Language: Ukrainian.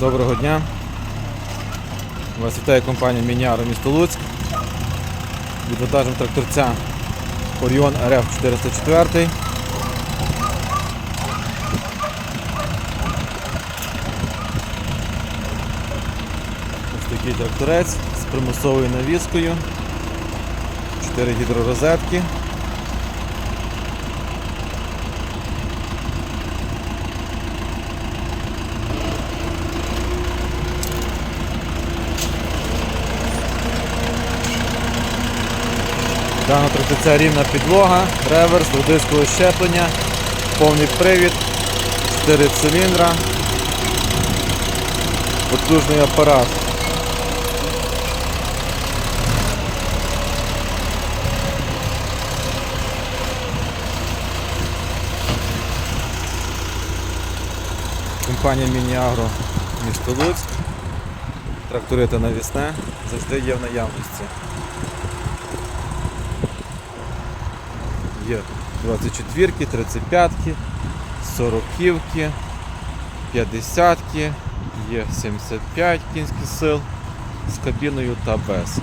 Доброго дня. Вас вітає компанія Мініаро місто Луцьк. Відвантажимо тракторця Orion RF 404. Ось такий тракторець з примусовою навіскою. 4 гідророзетки. Дана трактиця рівна підлога, реверс, дискове щеплення, повний привід, 4 циліндра, потужний апарат. Компанія Мініагро місто Луцьк. Трактори та навісне завжди є в наявності. Є 24-ки, 35-ки, 40-ки, 50-ки, є 75 кінських сил з кабіною та без.